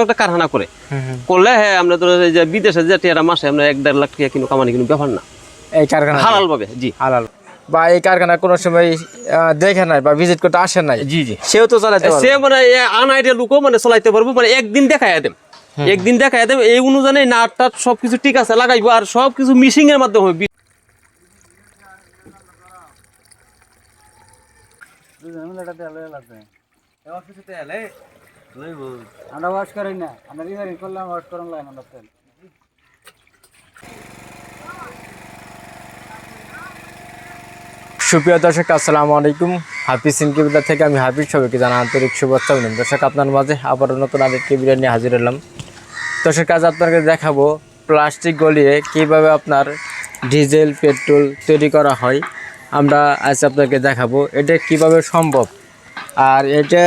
একটা কারখানা করে। করলে হ্যাঁ আমরা ধরো এই যে বিদেশে যে টিয়ারা মাসে আমরা এক দেড় লাখ টাকা কিন্তু কামানি কিন্তু ব্যাপার না। এই কারখানা হালাল ভাবে জি। হালাল। বা এই কারখানা কোনো সময় দেখে নাই বা ভিজিট করতে আসে নাই? জি জি। সেও তো চালাতে সে মানে আনাইডিয়া লোকও মানে চলাইতে পারব মানে একদিন দেখাই দেম। একদিন দেখাই দেম এই অনুযায়ী নাট টাট সবকিছু ঠিক আছে লাগাইবো আর সবকিছু মিশিং এর মাধ্যমে হবে। আমরা ওয়াশ করি না আমরা রিভারি করলাম ওয়াশ করলাম লাইন আমরা তেল সুপ্রিয় দর্শক, আসসালামু আলাইকুম। হাফিজ ইনকিবিটার থেকে আমি হাফিজ, সবাইকে জানা আন্তরিক শুভেচ্ছা অভিনন্দন। দর্শক, আপনার মাঝে আবারও নতুন আরেকটি ভিডিও নিয়ে হাজির হলাম। দর্শক, আজ আপনাকে দেখাবো প্লাস্টিক গলিয়ে কীভাবে আপনার ডিজেল, পেট্রোল তৈরি করা হয়। আমরা আজ আপনাকে দেখাবো এটা কীভাবে সম্ভব। আর এটা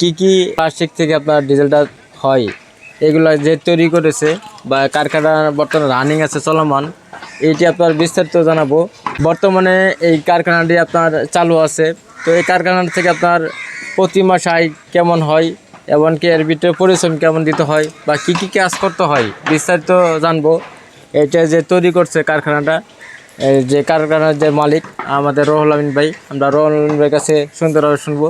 কি কি প্লাস্টিক থেকে আপনার ডিজেলটা হয়? এগুলো যে তৈরি করেছে বা কারখানা বর্তমানে রানিং আছে চলমান এইটি আপনার বিস্তারিত জানাব। বর্তমানে এই কারখানাটি আপনার চালু আছে। তো এই কারখানা থেকে আপনার প্রতি মাস আয় কেমন হয়? এমনকি এর ভিতরে পরিশ্রম কেমন দিতে হয়? বা কি কি কাজ করতে হয়? বিস্তারিত জানব। এটা যে তৈরি করছে কারখানাটা যে কারখানার যে মালিক আমাদের রোহুল আমিন ভাই, আমরা রোহুল আমিন ভাইয়ের কাছে সুন্দরভাবে শুনব।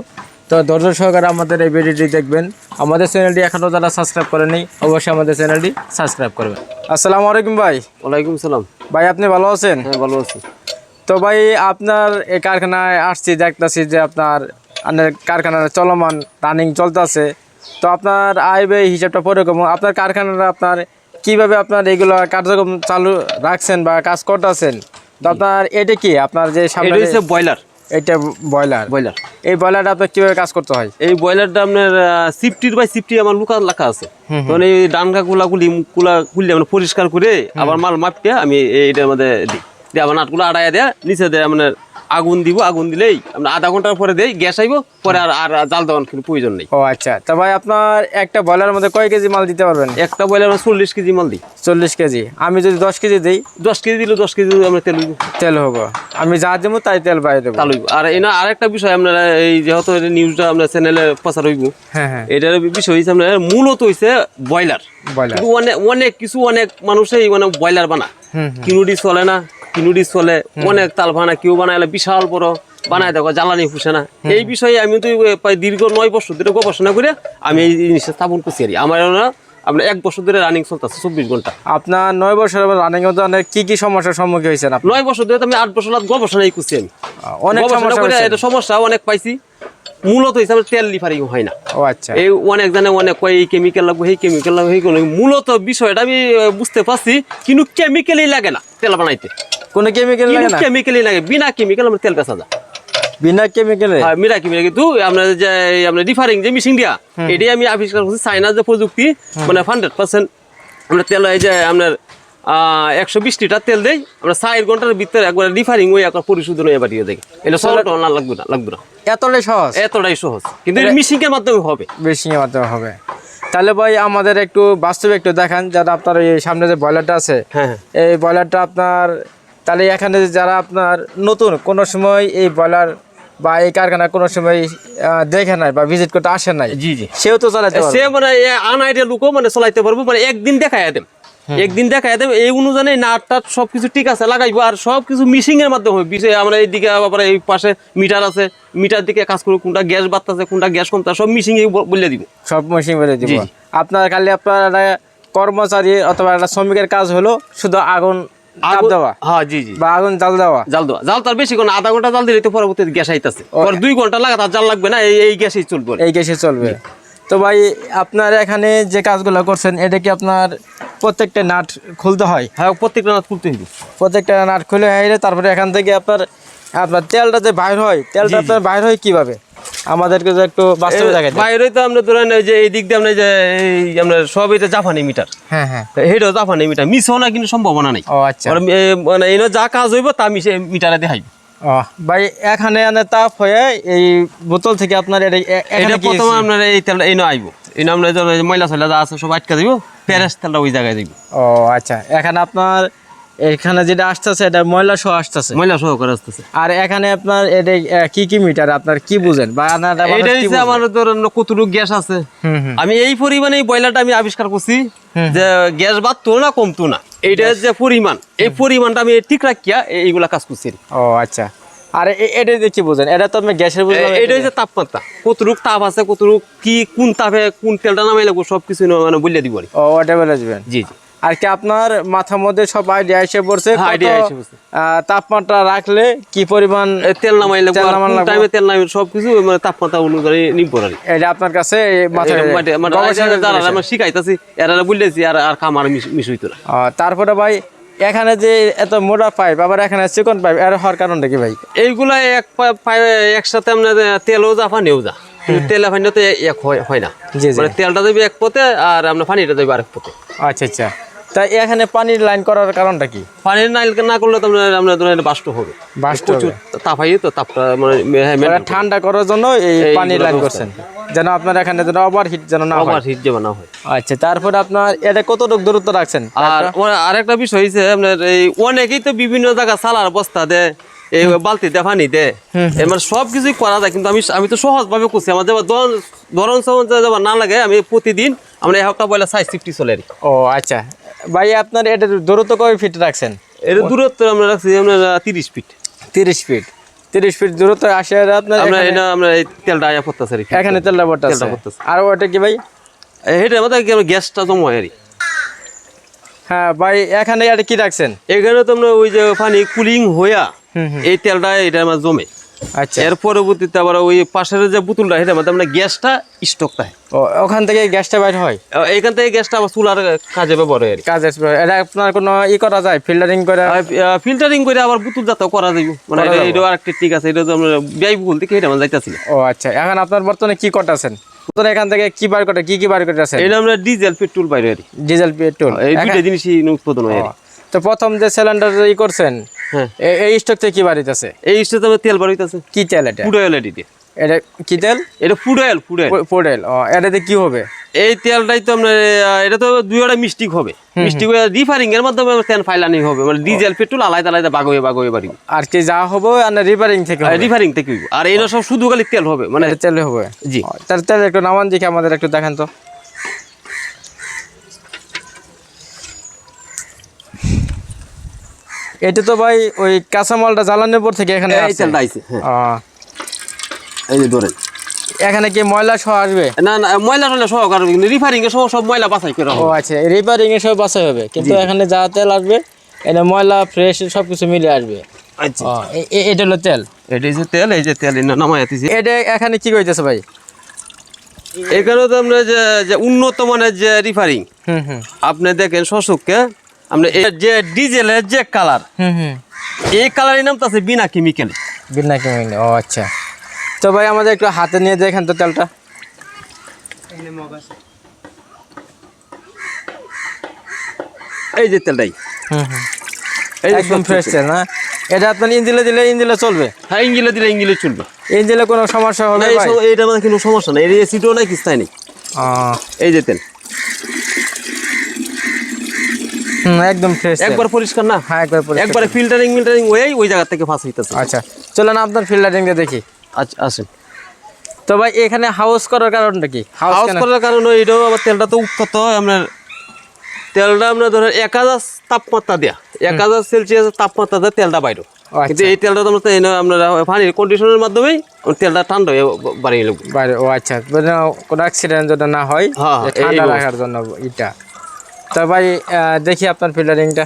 তো ধৈর্য সহকারে আমাদের এই ভিডিওটি দেখবেন। আমাদের চ্যানেলটি এখনও যারা সাবস্ক্রাইব করেনি অবশ্যই আমাদের চ্যানেলটি সাবস্ক্রাইব করবেন। আসসালামু আলাইকুম ভাই। ওয়ালাইকুম সালাম। ভাই আপনি ভালো আছেন? হ্যাঁ ভালো আছি। তো ভাই আপনার এই কারখানায় আসছি দেখতেছি যে আপনার আপনার কারখানার চলমান রানিং চলতেছে। তো আপনার আয় ব্যয় হিসাবটা পরিরকম আপনার কারখানাটা আপনার কীভাবে আপনার এগুলো কার্যক্রম চালু রাখছেন বা কাজ করতেছেন? তো আপনার এটা কি? আপনার যে সামনে বয়লার এটা ব্রয়লার। ব্রয়লার। এই ব্রয়লারটা আপনার কীভাবে কাজ করতে হয়? এই ব্রয়লারটা আপনার সিফটির বাই সিফটি আমার লুকা লেখা আছে। তখন এই ডানকা গুলা গুলি কুলা খুললে মানে পরিষ্কার করে আবার মাল মাপটা আমি এইটার মধ্যে দিই। দিয়ে আবার নাটগুলো আড়াইয়া দেয়া নিচে দেয় মানে আগুন দিব আগুন দিলেই আমরা আধা ঘণ্টার পরে দেই গ্যাস আইব পরে আর আর জাল দেওয়ার কোনো প্রয়োজন নেই। ও আচ্ছা। তো ভাই আপনার একটা ব্রয়লারের মধ্যে কয় কেজি মাল দিতে পারবেন? একটা বয়লার চল্লিশ কেজি মাল দিই। চল্লিশ কেজি। আমি যদি দশ কেজি দিই? দশ কেজি দিলে দশ কেজি আমরা তেল তেল হব আমি যা দেবো তাই তেল বাইরে দেবো। তাল হইব। আর এনা আরেকটা বিষয় আপনারা এই যেহেতু নিউজটা আপনার চ্যানেলে প্রচার হইব। হ্যাঁ হ্যাঁ। এটার বিষয় হচ্ছে আপনার মূলত হয়েছে ব্রয়লার অনেক অনেক কিছু অনেক মানুষই মানে ব্রয়লার বানা কিনুডি চলে না কিনুডি চলে অনেক তাল বানা কেউ বানাইলে বিশাল বড় বানায় দেখো জ্বালানি ফুসে না। এই বিষয়ে আমি তো প্রায় দীর্ঘ নয় বছর ধরে গবেষণা করে আমি এই জিনিসটা স্থাপন করছি আর আমার আপনার এক বছর ধরে রানিং চলতেছে চব্বিশ ঘণ্টা। আপনার নয় বছর রানিং কি কি সমস্যার সম্মুখীন হয়েছেন নয় বছর ধরে আমি আট বছর গবেষণাই করছি আমি। অনেক গবেষণা সমস্যা এটা সমস্যা অনেক পাইছি। মূলত হিসাবে তেল লিফারিং হয় না। ও আচ্ছা। এই অনেক জানে অনেক কয় এই কেমিক্যাল লাগবে এই কেমিক্যাল লাগবে এই কোনো মূলত বিষয়টা আমি বুঝতে পারছি কিন্তু কেমিক্যালই লাগে না তেল বানাইতে। কোনো কেমিক্যাল লাগে না? কেমিক্যালই লাগে বিনা কেমিক্যাল আমরা তেল বেচা যায়। বিনা কেমিক্যালে আর মিরা কেমিক্যাল কিন্তু আমরা যে আমরা রিফারিং যে মিশিং দিয়া এটাই আমি আবিষ্কার করছি চাইনার যে প্রযুক্তি মানে হান্ড্রেড পার্সেন্ট আমরা তেল এই যে আপনার একশো বিশ লিটার তেল দেই আমরা চার ঘণ্টার ভিতরে একবার রিফারিং ওই একবার পরিশোধন হয়ে পাঠিয়ে দেয় এটা সরল লাগবে না লাগবে না। এতটাই সহজ? এতটাই সহজ। কিন্তু মিশিং এর মাধ্যমে হবে। বেশি মাত্রায় হবে। তাহলে ভাই আমাদের একটু বাস্তবে একটু দেখান যারা আপনার এই সামনে যে ব্রয়লারটা আছে হ্যাঁ হ্যাঁ। এই ব্রয়লারটা আপনার তাহলে এখানে যারা আপনার নতুন কোনো সময় এই ব্রয়লার বা এই কারখানা কোনো সময় দেখে নাই বা ভিজিট করতে আসে নাই জি জি। সেও তো চালাতে সে মানে আনাইডিয়া লোকও মানে চলাইতে পারব মানে একদিন দেখাই দেম একদিন দেখাই দেম এই অনুযায়ী নাট টাট সবকিছু ঠিক আছে লাগাইবো। আর সবকিছু মিশিং এর মাধ্যমে হবে। বিষয় আমরা এইদিকে আবার এই পাশে মিটার আছে মিটার দিকে কাজ করব কোনটা গ্যাস বাড়তেছে কোনটা গ্যাস কমতে সব মিশিং বলে দিব। সব মেশিন বেড়ে দিব। আপনার খালি আপনার কর্মচারী অথবা একটা শ্রমিকের কাজ হলো শুধু আগুন তাপ আগুন- দেওয়া। হ্যাঁ জি জি। বা আগুন জাল দেওয়া। জাল দেওয়া। জাল তার বেশি কোনো আধা ঘণ্টা জাল দিলে তো পরবর্তীতে গ্যাস আইতাছে। পর দুই ঘণ্টা লাগা তার জাল লাগবে না এই এই গ্যাসই চলবে। এই গ্যাসে চলবে। তো ভাই আপনার এখানে যে কাজগুলো করছেন এটা কি আপনার প্রত্যেকটা নাট খুলতে হয়। হ্যাঁ প্রত্যেকটা নাট তুলতে হইবে। প্রত্যেকটা নাট খুলে হাইলে তারপরে এখান থেকে আপনার আপনার তেলটা যে বাইর হয় তেলটা আপনার বাইর হয় কীভাবে? আমাদেরকে যে একটু বাস্তবে দেখাই দেন। বাইরে তো আমরা ধরেন ওই যে এই দিক দিয়ে আমরা যে আমরা সব এটা জাপানি মিটার। হ্যাঁ হ্যাঁ। হেটাও জাপানি মিটার। মিস হওয়া কিন্তু সম্ভাবনা নাই। ও আচ্ছা। মানে এনে যা কাজ হইব তা মিশে মিটারে দেখাইব। ভাই এখানে আনে তাপ হয়ে এই বোতল থেকে আপনার এটা প্রথমে আপনার এই তেলটা এনে আইব। আমরা যে ময়লা সয়লা যা আছে সব আটকা দিব প্যারেস তেলটা ওই জায়গায় দিব। ও আচ্ছা এখানে আপনার এখানে যেটা আসতেছে এটা ময়লা সহ আসতেছে? ময়লা সহকারে আসতেছে। আর এখানে আপনার এটা কি কি মিটার আপনার কি বুঝেন? বা কি হচ্ছে আমার ধরেন কতটুকু গ্যাস আছে। আমি এই পরিমাণে এই বয়লারটা আমি আবিষ্কার করছি যে গ্যাস বাড়তো না কমতো না। এইটা যে পরিমাণ এই পরিমাণটা আমি ঠিক রাখিয়া এইগুলা কাজ করছি। ও আচ্ছা। আর এটা বুঝেন এটা তো আপনি গ্যাসের বুঝলাম এ- এইটা হচ্ছে তাপমাত্রা কতটুক তাপ আছে কতটুক কি কোন তাপে কোন তেলটা নামাই লাগবো সব কিছু মানে বলে দিব ও ওটা বলে দিবেন। জি জি। আর কি আপনার মাথার মধ্যে সব আইডিয়া এসে পড়ছে হ্যাঁ, কত, idea এসে পড়ছে। তাপমাত্রা রাখলে কি পরিমাণ তেল নামাই লাগবো? টাইমে তেল নামাই সব কিছু মানে তাপমাত্রা অনুযায়ী আর এটা আপনার কাছে এটা মানে-। আমরা শিখাইতেছি এরা বললেছি আর আর খামার মিশ হইতো না। তারপরে ভাই এখানে যে এত মোটা পাইপ আবার এখানে চিকন পাইপ এর হওয়ার কারণ কি ভাই? এইগুলা এক পাইপ একসাথে আমরা তেলও যা পানিও যা। কিন্তু তেলে পানিও তো এক হয় হয় না। জি জি। মানে তেলটা দেবে এক পথে আর আমরা পানিটা দেবে আরেক পথে। আচ্ছা আচ্ছা। তাই এখানে পানির লাইন করার কারণটা কি? পানির নাইল না করলে তো আমরা ধরেন বাষ্ট হবে। বাষ্ট তো তাপটা মানে ঠান্ডা করার জন্য এই পানির লাইন করছেন। যেন আপনার এখানে যেন ওভার হিট যেন না ওভার হিট যেমন না হয়। আচ্ছা তারপরে আপনার এটা কতটুকু দূরত্ব রাখছেন? আর আরেকটা বিষয় আপনার এই অনেকেই তো বিভিন্ন জায়গা সালার বস্তা দেয় এই বালতিতে পানি দেয়। এবার সব কিছুই করা যায় কিন্তু আমি আমি তো সহজ ভাবে করছি। আমার যেবার ধরন যেবার না লাগে আমি প্রতিদিন আমরা এক সপ্তাহ বলে সাইজ ফিফটি চলে ও আচ্ছা। ভাই আপনার এটা দূরত্ব কয় ফিট রাখছেন? এর দূরত্ব আমরা রাখছি আমরা তিরিশ ফিট তিরিশ ফিট তিরিশ ফিট দূরত্ব আসে আপনার আমরা এটা আমরা এই তেলটা আয়া আর এখানে তেলটা পড়তেছে। আর ওটা কি ভাই? এটার মধ্যে কি আমরা গ্যাসটা জমা হয় হ্যাঁ ভাই এখানে এটা কি রাখছেন? এখানে তো আমরা ওই যে পানি কুলিং হইয়া এই তেলটা এটা আমার জমে। আচ্ছা। এর পরবর্তীতে আবার ওই পাশের যে বোতলটা সেটার মধ্যে আমরা গ্যাসটা স্টক থাকে ওখান থেকে গ্যাসটা বাইর হয়? এইখান থেকে গ্যাসটা আবার চুলার কাজে ব্যবহার হয় আর কি। এটা আপনার কোনো ই করা যায়? ফিল্টারিং করে? ফিল্টারিং করে আবার বোতল যাতে করা মানে করা এটা আরেকটা ঠিক আছে এটা তো আমরা ব্যয় ভুল থেকে এটা আমরা যাইতেছিল ও আচ্ছা। এখন আপনার বর্তমানে কি করতেছেন? বর্তমানে এখান থেকে কি বার করে কি কি বার করতেছেন? এটা আমরা ডিজেল পেট্রোল বাইরে ডিজেল পেট্রোল এই দুইটা জিনিসই উৎপাদন হয় তো প্রথম যে সিলিন্ডার ই করছেন এই স্টক থেকে কি বাড়িতেছে এই আমরা তেল বাড়িতেছে কি তেল এটা? ফুড অয়েল এটি এটা কি তেল? এটা ফুড অয়েল ফুড অয়েল। ও এটাতে কি হবে? এই তেলটাই তো আহ, এটা তো দুই একটা মিস্টিক হবে। মিস্টিক হয়ে রিফারিং এর মাধ্যমে তেল ফাইলানি হবে। মানে ডিজেল পেট্রোল আলাদা আলাদা বাগ হয়ে বাগ হয়ে বাড়ি। আর কি যা হবে আর রিপেয়ারিং থেকে রিফারিং থেকে আর এটা সব শুধু খালি তেল হবে। মানে তেলে হবে? জি। তার তেল একটু নামান দেখে আমাদের একটু দেখান তো। এটা তো ভাই ওই কাঁচামালটা জ্বালানোর পর থেকে এখানে এই তেলটা আইছে হ্যাঁ। এই যে ধরেন। এখানে কি ময়লা সহ আসবে? না না ময়লা টয়লা সহকার কিন্তু রিফারিং এর সহ সব ময়লা বাছাই করা ও আচ্ছা রিপেয়ারিং এ সব বাছাই হবে। কিন্তু এখানে যা তেল আসবে এটা ময়লা ফ্রেশ সব কিছু মিলে আসবে। আচ্ছা। এ- এ- এটা হলো তেল। এটা যে তেল এই যে তেল নামাই আতিছে এটা এখানে কি কইতেছে ভাই? এখানে তো আমরা যে উন্নত মানের যে রিফারিং হুম হুম। আপনি দেখেন শোষককে আমরা যে ডিজেলের যে কালার এই কালারের নাম তো আছে বিনা কেমিক্যাল বিনা কেমিক্যাল ও আচ্ছা। তো ভাই আমাদের একটু হাতে নিয়ে দেখেন তো তেলটা। এই যে তেলটাই। হুম হুম। এই একদম ফ্রেশ তেল। না? এটা আপনার ইঞ্জিলে দিলে ইঞ্জিলে চলবে? হ্যাঁ ইঞ্জিলে দিলে ইঞ্জিলে চলবে। ইঞ্জিলে কোনো সমস্যা না হলে এই ভাই সব- এইটার মধ্যে কোনো সমস্যা নাই। এর এসিডও নাই কিস্তায় নেই। এই যে তেল হুম, একদম ফ্রেশ একবার পরিষ্কার না? হ্যাঁ একবার পরিষ্কার। একবারে ফিল্টারিং মিল্টারিং ওই ওই জায়গা থেকে ফাঁস হইতেছে। আচ্ছা চলেন আপনার ফিল্টারিং দিয়ে দেখি। আচ্ছা আসেন। তো ভাই এখানে হাউস করার কারণটা কি? হাউস করার কারণে এটাও আবার তেলটা তো উত্তপ্ত হয় আপনার তেলটা আপনার ধরেন এক হাজার তাপমাত্রা দেয়া এক হাজার সেলসিয়াস তাপমাত্রা দেওয়া তেলটা বাইর। আচ্ছা। কিন্তু এই তেলটা তো আমরা আপনার পানির কন্ডিশনের মাধ্যমেই তেলটা ঠান্ডা হয়ে বাড়িয়ে বাইরে ও আচ্ছা। মানে কোনো অ্যাক্সিডেন্ট যেটা না হয় হ্যাঁ, ঠান্ডা রাখার জন্য এটা তো ভাই দেখি আপনার ফিল্টারিংটা।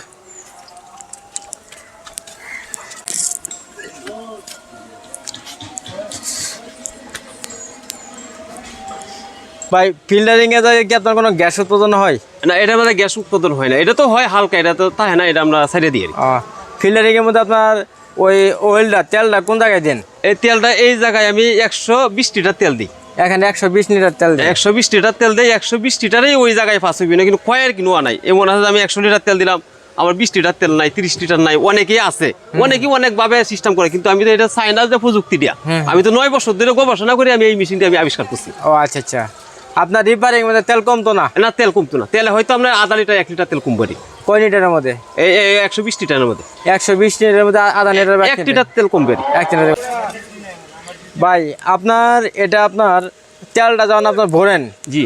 ভাই ফিল্টারিং এ কি আপনার কোনো গ্যাস উৎপাদন হয়? না এটা মধ্যে গ্যাস উৎপাদন হয় না। এটা তো হয় হালকা এটা তো তাই না? এটা আমরা সাইডে দিই। ফিল্টারিং এর মধ্যে আপনার ওই অয়েলটা তেলটা কোন জায়গায় দেন? এই তেলটা এই জায়গায় আমি একশো বিশ লিটার তেল দিই। এখানে একশো বিশ লিটার তেল দেয়। একশো বিশ লিটার তেল দেয় একশো বিশ লিটারেই ওই জায়গায় ফাঁস হইবে। না কিন্তু কয়ের কিনুয়া নাই? এমন আছে আমি একশো লিটার তেল দিলাম আমার বিশ লিটার তেল নাই তিরিশ লিটার নাই অনেকেই আছে। অনেকেই অনেকভাবে সিস্টেম করে কিন্তু আমি তো এটা চাইনা যে প্রযুক্তি দিয়া। আমি তো নয় বছর ধরে গবেষণা করে আমি এই মেশিনটা আমি আবিষ্কার করছি। ও আচ্ছা আচ্ছা। আপনার রিপেয়ারিং মধ্যে তেল কমতো না? না তেল কমতো না। তেলে হয়তো আমরা আধা লিটার এক লিটার তেল কমবারি কয় লিটারের মধ্যে? একশো বিশ লিটারের মধ্যে। একশো বিশ লিটারের মধ্যে আধা লিটার এক লিটার তেল কমবে এক লিটার ভাই আপনার এটা আপনার তেলটা যখন আপনার ভরেন জি।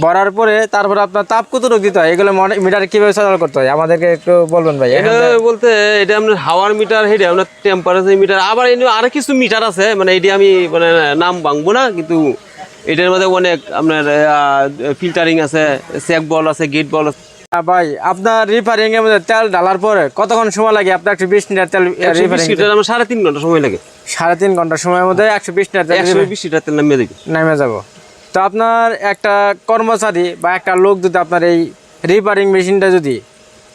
ভরার পরে তারপরে আপনার তাপ কত রোগ দিতে হয়। এগুলো মিটার কীভাবে চালানো করতে হয়? আমাদেরকে একটু বলবেন ভাই এটা বলতে এটা আপনার হাওয়ার মিটার হেডে আপনার টেম্পারেচার মিটার আবার এনে আরও কিছু মিটার আছে মানে এটি আমি মানে নাম ভাঙবো না কিন্তু এটার মধ্যে অনেক আপনার ফিল্টারিং আছে চেক বল আছে গেট বল আছে ভাই আপনার রিফারিং এর মধ্যে তেল ঢালার পরে কতক্ষণ সময় লাগে? আপনার একশো বিশ লিটার তেল আমার সাড়ে তিন ঘণ্টা সময় লাগে। সাড়ে তিন ঘণ্টার সময়ের মধ্যে একশো বিশ লিটার তেল একশো বিশ লিটার তেল নামিয়ে দেবে। নেমে যাব। তো আপনার একটা কর্মচারী বা একটা লোক যদি আপনার এই রিপেয়ারিং মেশিনটা যদি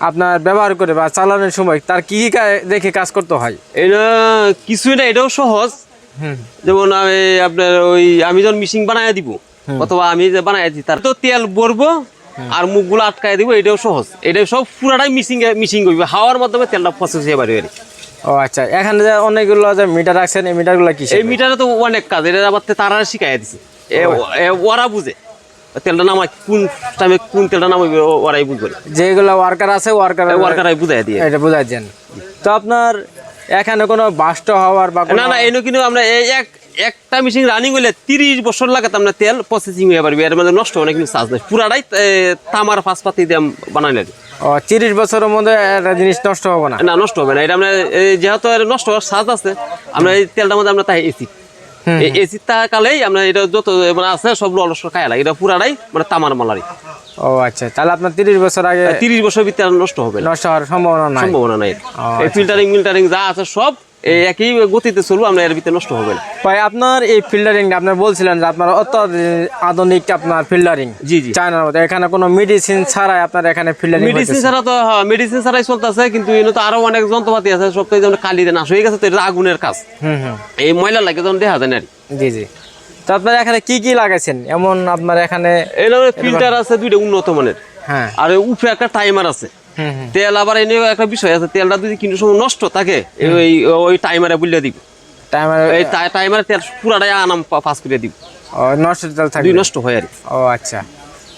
আপনার ব্যবহার করে বা চালানোর সময় তার কি কি দেখে কাজ করতে হয়? এটা কিছুই না এটাও সহজ। যেমন আমি আপনার ওই আমি যখন মেশিন বানায় দিব অথবা আমি যে বানায় দিই তার তো তেল ভরবো আর মুখগুলো আটকায় দিব এটাও সহজ। এটা সব পুরাটাই মিশিং মিশিং করবে। হাওয়ার মাধ্যমে তেলটা প্রসেস হয়ে আর কি। ও আচ্ছা এখানে যে অনেকগুলো যে মিটার রাখছেন এই মিটারগুলো কি এই মিটারে তো অনেক কাজ এটা আবার তে তারা শিখাই দিছে। ওরা বুঝে। তেলটা নামায় কোন টাইমে কোন তেলটা নামাবে ও- ওরাই বুঝবে। যেগুলো ওয়ার্কার আছে ওয়ার্কার ওয়ার্কারাই বুঝাই দিয়ে। এটা বুঝাচ্ছেন তো আপনার এখানে কোনো বাস্ট হওয়ার বা না না এনে কিন্তু আমরা এই এক একটা মেশিন রানিং হইলে তিরিশ বছর লাগে আমরা তেল প্রসেসিং হয়ে পারবে এর মধ্যে নষ্ট হয় কিন্তু চার্জ নেই। পুরাটাই তামার ফাঁস পাতি দিয়ে বানাই লাগে ও তিরিশ বছরের মধ্যে জিনিস নষ্ট হবে না? না নষ্ট হবে না এটা আমরা যেহেতু নষ্ট হওয়ার চার্জ আছে আমরা এই তেলটার মধ্যে আমরা তাই এসি। এসি থাকালেই আমরা এটা যত মানে আছে সব অলস খায় লাগে এটা পুরাটাই মানে তামার মালারি। ও আচ্ছা তাহলে আপনার তিরিশ বছর আগে তিরিশ বছর ভিতরে নষ্ট হবে নষ্ট হওয়ার সম্ভাবনা নাই। সম্ভাবনা নাই। এই ফিল্টারিং মিল্টারিং যা আছে সব এই একই গতিতে চলবো আমরা এর ভিতরে নষ্ট হবে না। ভাই আপনার এই ফিল্টারিংটা আপনি বলছিলেন যে আপনার আধুনিক আপনার ফিল্টারিং জি জি। চায়নার এখানে কোনো মেডিসিন ছাড়াই আপনার এখানে ফিল্টারিং মেডিসিন ছাড়া তো মেডিসিন ছাড়াই চলতেছে কিন্তু এনে তো আরও অনেক যন্ত্রপাতি আছে সব তো যেমন কালিতে নাশ হয়ে গেছে তো এটা আগুনের কাজ। হুম হুম। এই ময়লা লাগে যখন দেখা যায় না জি জি। তো আপনার এখানে কি কি লাগাইছেন? এমন আপনার এখানে ফিল্টার আছে দুইটা উন্নত মানের। হ্যাঁ। আর উপরে একটা টাইমার আছে। তেল আবার এনে একটা বিষয় আছে তেলটা যদি কিন্তু সময় নষ্ট থাকে ওই ওই টাইমারে বুঝলে দিব। টাইমার এই টাইমারে তেল পুরাটাই আনাম পাস করে দিব। নষ্ট তেল দুই নষ্ট হয় আর ও আচ্ছা।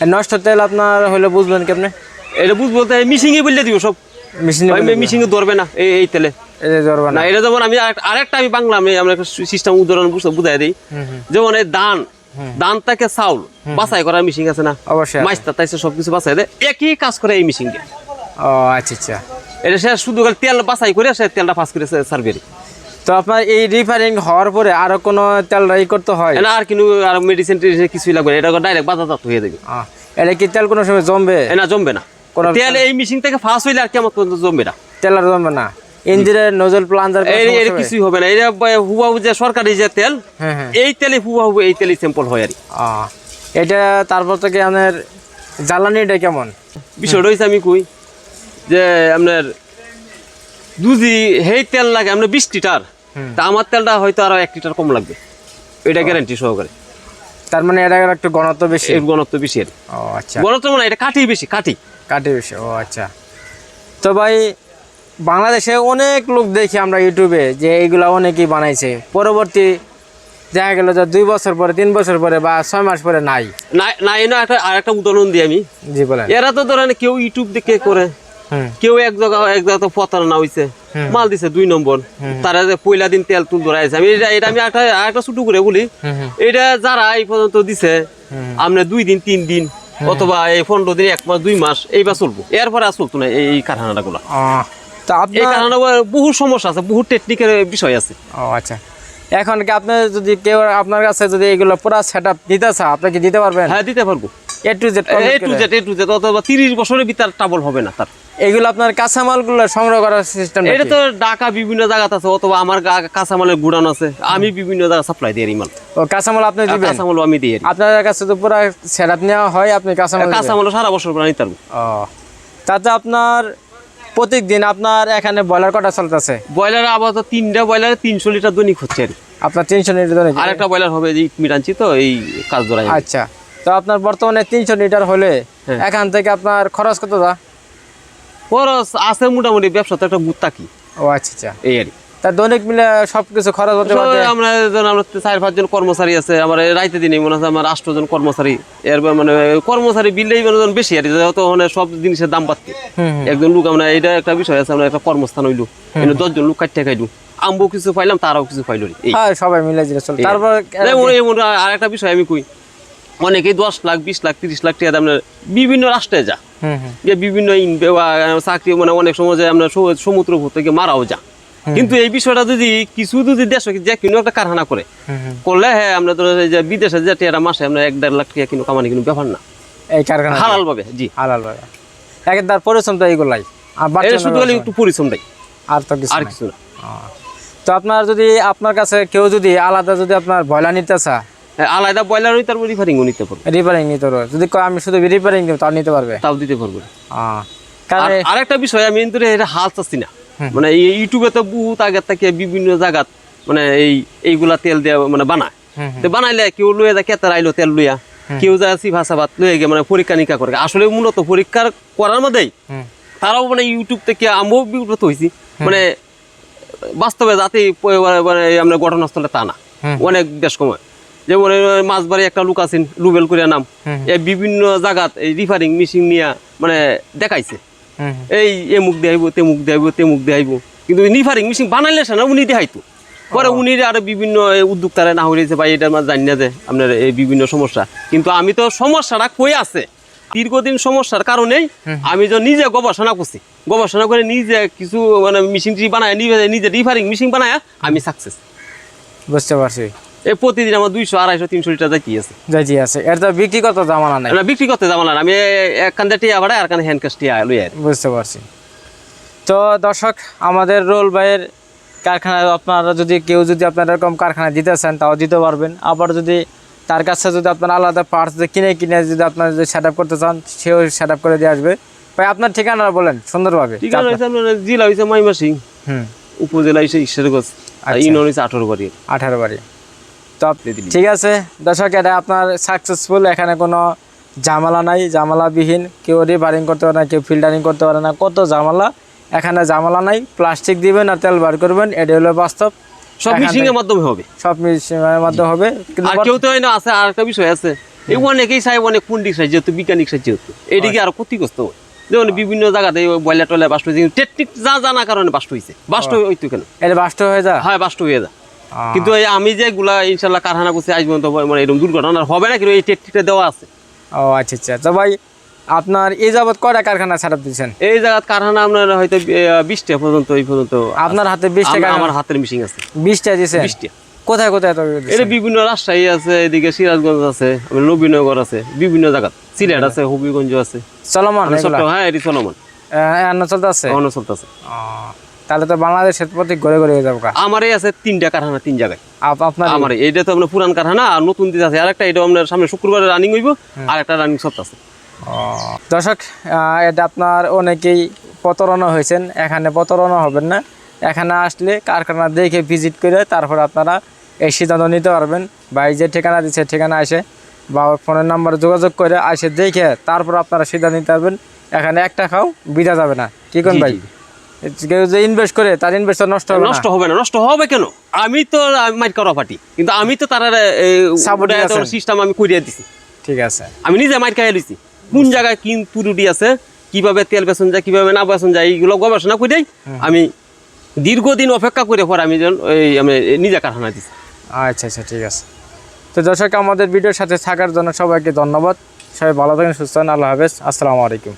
নষ্ট তেল আপনার হলে বুঝবেন কেমনে? এটা বুঝ বলতে মিশিং এ দিব সব। মেশিনে মিশিং ধরবে না এই এই তেলে। না। এটা যেমন আমি আরেকটা আমি বাংলা আমি আমরা সিস্টেম উদাহরণ বুঝ- বুঝাই দিই। যেমন এই থেকে চাউল। বাছাই করার মিশিং আছে না? অবশ্যই মাছটা তাইছে সবকিছু বাছাই দেয়। একই কাজ করে এই মিশিং দিয়ে ও আচ্ছা আচ্ছা। এটা সে শুধু তেল বাছাই করে সে তেলটা ফাঁস করে সার্ভে তো আপনার এই রিফারিং হওয়ার পরে আরও কোনো তেল রাই করতে হয়? না আর কিন্তু আর মেডিসিন কিছুই লাগবে না। এটা ডাইরেক্ট বাজারজাত হয়ে যাবে। এটা কি তেল কোনো সময় জমবে? না জমবে না। তেল এই মিশিং থেকে ফাঁস হইলে আর কেমন পর্যন্ত জমবে না। তেল আর জমবে না। ইঞ্জিনের নজল প্লাঞ্জার এর কিছুই হবে না। এটা হুবাহু যে সরকারি যে তেল হ্যাঁ হ্যাঁ। এই তেলে হুবাহু এই তেলে স্যাম্পল হয় আর এটা তারপর থেকে আপনার জ্বালানিটা কেমন? বিষয়টা হয়েছে আমি কই যে আপনার দুজি হেই তেল লাগে আপনার বিশ লিটার। তা আমার তেলটা হয়তো আরও এক লিটার কম লাগবে। এটা গ্যারান্টি সহকারে। তার মানে এটা একটু ঘনত্ব বেশি? ঘনত্ব বেশি আর ও আচ্ছা। ঘনত্ব মানে এটা কাঠি বেশি কাঠি কাটি বেশি ও আচ্ছা। তো ভাই বাংলাদেশে অনেক লোক দেখি আমরা ইউটিউবে যে এইগুলা অনেকেই বানাইছে। পরবর্তী দেখা গেল যে দুই বছর পরে তিন বছর পরে বা ছয় মাস পরে নাই। না না একটা আর একটা উদাহরণ দিই আমি। জি বলেন। এরা তো ধরেন কেউ ইউটিউব দেখে করে। কেউ এক জায়গা এক জায়গা তো প্রতারণা হয়েছে মাল দিছে দুই নম্বর। তারা যে পয়লা দিন তেল তুল ধরাইছে আমি এটা এটা আমি একটা একটা ছোট করে বলি। এটা যারা এই পর্যন্ত দিছে আমরা দুই দিন তিন দিন অথবা এই পনেরো দিন এক মাস দুই মাস এইবার চলবো। এরপরে আর চলতো না এই কারখানাটা গুলা এই কারখানা বহু সমস্যা আছে বহু টেকনিকের বিষয় আছে। ও আচ্ছা। এখন কি আপনি যদি কেউ আপনার কাছে যদি এগুলো পুরো সেট আপ দিতে চায় আপনি কি দিতে পারবেন? হ্যাঁ দিতে পারব। A to Z A to Z A to Z অথবা তিরিশ বছরের ভিতর টাবল হবে না তার। এগুলো আপনার কাঁচামালগুলো সংগ্রহ করার সিস্টেম এটা তো ঢাকা বিভিন্ন জায়গাতে আছে অথবা আমার কাঁচামালের গুড়ান আছে। আমি বিভিন্ন জায়গা সাপ্লাই দিই মাল ও কাঁচামাল আপনি দিবেন? কাঁচামালও আমি দিই আপনার কাছে তো পুরো সেট নেওয়া হয় আপনি কাঁচামাল দিবেন। কাঁচামালও সারা বছর করে নিতে ও তাতে আপনার প্রত্যেকদিন আপনার এখানে ব্রয়লার কটা চলতেছে? ব্রয়লার আপাতত তিনটা ব্রয়লার তিনশো লিটার দৈনিক হচ্ছে আর আপনার তিনশো লিটার দৈনিক? আর একটা ব্রয়লার হবে যে মিট আনছি তো এই কাজ ধরাই। আচ্ছা তো আপনার বর্তমানে তিনশো লিটার হলে হ্যাঁ। এখান থেকে আপনার খরচ কত দা? খরচ আছে মোটামুটি ব্যবসা তো একটা গুত্তা কি? ও আচ্ছা আচ্ছা। এই আর তা দৈনিক মিলে সবকিছু খরচ হতে তো পারবে আমরা আমরা চার পাঁচজন কর্মচারী আছে আমার রাইতে দিনে মনে হচ্ছে আমার আষ্টজন কর্মচারী। এর মানে কর্মচারী বিললেই মানে বেশি আর যত মানে সব জিনিসের দাম বাড়তে একজন লোক আমরা এটা একটা বিষয় আছে আমরা একটা কর্মস্থান হইল। এনে দশজন লোক কাটতে খাইলো। আমবো কিছু পাইলাম তারাও কিছু পাইলো হ্যাঁ সবাই মিলে তারপর যেমন আর একটা বিষয় আমি কই। অনেকেই দশ লাখ বিশ লাখ তিরিশ লাখ টাকা আপনার বিভিন্ন রাষ্ট্রে যা। যে বিভিন্ন চাকরি মানে অনেক সময় যে আমরা সমুদ্র থেকে মারাও যা। কিন্তু এই বিষয়টা যদি কিছু যদি দেশ যে কোনো একটা কারখানা করে। করলে হ্যাঁ আমরা তো এই যে বিদেশে যে টেরা মাসে আমরা এক দেড় লাখ টাকা কিনো কামানি কিন্তু ব্যাপার না। এই কারখানা হালাল ভাবে জি। হালাল ভাবে একের তার পরিশ্রম তো এইগুলাই। আর শুধু একটু পরিশ্রম দেয়। আর তো কিছু আর কিছু না। তো আপনার যদি আপনার কাছে কেউ যদি আলাদা যদি আপনার ভয়লা নিতে চায় আলাদা ব্রয়লার হই তারপর রিফারিংও নিতে পারব। রিপেয়ারিং নিতে পারবে। যদি কয় আমি শুধু রিপেয়ারিং দিব তাও নিতে পারবে? তাও দিতে পারব। আর আরেকটা বিষয় আমি কিন্তু এটা হাল চাচ্ছি না। মানে এই ইউটিউবে তো বহুত আগের থেকে বিভিন্ন জায়গাত মানে এই এইগুলা তেল দিয়ে মানে বানায়। তো বানাইলে কেউ লইয়া যায় কেতার আইলো তেল লইয়া। কেউ যায় সিভা সাবাত লইয়া গিয়ে মানে পরীক্ষা নিরীক্ষা করে। আসলে মূলত পরীক্ষার করার মধ্যেই। তারাও মানে ইউটিউব থেকে আমরাও বিব্রত হয়েছি মানে বাস্তবে যাতে মানে আমরা ঘটনাস্থলে তা না। অনেক দেশ সময় যেমন মাছবাড়ি একটা লোক আছেন রুবেল করে নাম। এই বিভিন্ন জায়গাত এই রিফারিং মেশিন নিয়া মানে দেখাইছে। এই এমুক দেখাইব তেমুক দেখাইব তেমুক দেখাইব কিন্তু নিফারিং মেশিন বানাইলে সে না উনি দেখাইতো। পরে উনি আর বিভিন্ন উদ্যোক্তারা না হয়েছে ভাই এটার মাঝে জানি না যে আপনার এই বিভিন্ন সমস্যা। কিন্তু আমি তো সমস্যাটা কই আছে? দীর্ঘদিন সমস্যার কারণেই আমি যে নিজে গবেষণা করছি। গবেষণা করে নিজে কিছু মানে মেশিন বানায় নিজে নিজে রিফারিং মেশিন বানায় আমি সাকসেস বুঝতে পারছি। এই প্রতিদিন আমার দুইশো আড়াইশো তিনশো লিটার যাই আছে। যাই জি আছে। এর তো বিক্রি কত জামানা নাই। আমরা বিক্রি করতে যাব না আমি এক কান্দে টিয়া ভাড়া আর কান্দে হ্যান্ড ক্যাশ টিয়া লই আর বুঝতে পারছি। তো দর্শক আমাদের রোল ভাইয়ের কারখানায় আপনারা যদি কেউ যদি আপনার এরকম কারখানা দিতে চান তাও দিতে পারবেন। আবার যদি তার কাছে যদি আপনার আলাদা পার্টস কিনে কিনে যদি আপনার যদি সেট করতে চান সেও সেট করে দিয়ে আসবে। ভাই আপনার ঠিকানা বলেন সুন্দরভাবে। ঠিক আছে আপনার জেলা হয়েছে মাইমাসিং হুম। উপজেলা হিসেবে ঈশ্বরগঞ্জ। আচ্ছা। ইউনিয়ন হয়েছে আঠারো বাড়ি আঠারো বাড়ি ঠিক আছে দর্শক এটা আপনার সাকসেসফুল এখানে কোনো জামালা নাই জামালাবিহীন কেউ রিপারিং করতে পারে না কেউ ফিল্টারিং করতে পারে না কত জামালা এখানে জামালা নাই প্লাস্টিক দিবেন আর তেল বার করবেন এটা হলো বাস্তব। সব মিশিং এর মাধ্যমে হবে। সব মেশিনের মাধ্যমে হবে। কিন্তু আর কেউ তো হয় না আছে আর একটা বিষয় আছে। এই অনেকেই চাই অনেক পন্ডিত সাহায্য হতো বিজ্ঞানিক সাহায্য হতো এইদিকে আর ক্ষতিগ্রস্ত হয়। যেমন বিভিন্ন জায়গাতে বয়লার টয়লার বাস্ট হয়েছে টেকনিক যা জানা কারণে বাস্ট হয়েছে। বাস্ট হইতো কেন? এটা বাস্তব হয়ে যায়? হয় বাস্ট হয়ে যা আহ, কিন্তু আমি যে গুলা ইনশাল্লাহ কারখানা করছি আজ পর্যন্ত মানে এরকম দুর্ঘটনা হবে না কিন্তু এই টেকনিকটা দেওয়া আছে। ও আচ্ছা আচ্ছা। তো ভাই আপনার এই যাবৎ কয়টা কারখানা ছাড়া দিচ্ছেন এই জায়গার কারখানা আপনার হয়তো বিশটা পর্যন্ত এই পর্যন্ত আপনার হাতে বিশ টাকা আমার- হাতের মিশিং আছে। বিশটা দিচ্ছেন বিশটা। কোথায় কোথায় এটা বিভিন্ন রাজশাহী আছে এদিকে সিরাজগঞ্জ আছে নবীনগর আছে বিভিন্ন জায়গা সিলেট আছে হবিগঞ্জ আছে। চলমান মানে? হ্যাঁ এটি চলমান। এখনও চলতেছে? এখনও চলতেছে। তাহলে তো বাংলাদেশের প্রতি ঘরে ঘরে হয়ে যাব আমার এই আছে তিনটা কারখানা তিন জায়গায়। আপনার আমার এই- এইটা তো আপনার পুরান কারখানা আর নতুন দিতে আছে আরেকটা এটা আপনার সামনে শুক্রবারে রানিং হইব আর একটা রানিং সপ্তাহ আছে। দর্শক এটা আপনার অনেকেই প্রতারণা হয়েছেন এখানে প্রতারণা হবেন না। এখানে আসলে কারখানা দেখে ভিজিট করে তারপর আপনারা এই সিদ্ধান্ত নিতে পারবেন। বা এই যে ঠিকানা দিচ্ছে ঠিকানা আসে বা ফোনের নাম্বারে যোগাযোগ করে আসে দেখে তারপর আপনারা সিদ্ধান্ত নিতে পারবেন। এখানে একটা খাও বিদা যাবে না। কি কোন ভাই? কেউ যে ইনভেস্ট করে তার ইনভেস্ট নষ্ট হবে নষ্ট হবে না নষ্ট হবে কেন? আমি তো মাইট করা পার্টি কিন্তু আমি তো তার। সিস্টেম আমি করিয়ে দিছি। ঠিক আছে। আমি নিজে মাইট খাইয়ে দিছি কোন জায়গায় কি ত্রুটি আছে কীভাবে তেল বেসন যায় কীভাবে না বেসন যায় এইগুলো গবেষণা করে আমি দীর্ঘদিন অপেক্ষা করে পর আমি এই আমি নিজে কারখানা দিছি। আচ্ছা আচ্ছা ঠিক আছে। তো দর্শক আমাদের ভিডিওর সাথে থাকার জন্য সবাইকে ধন্যবাদ। সবাই ভালো থাকেন সুস্থ আল্লাহ হাফেজ। আসসালামু আলাইকুম।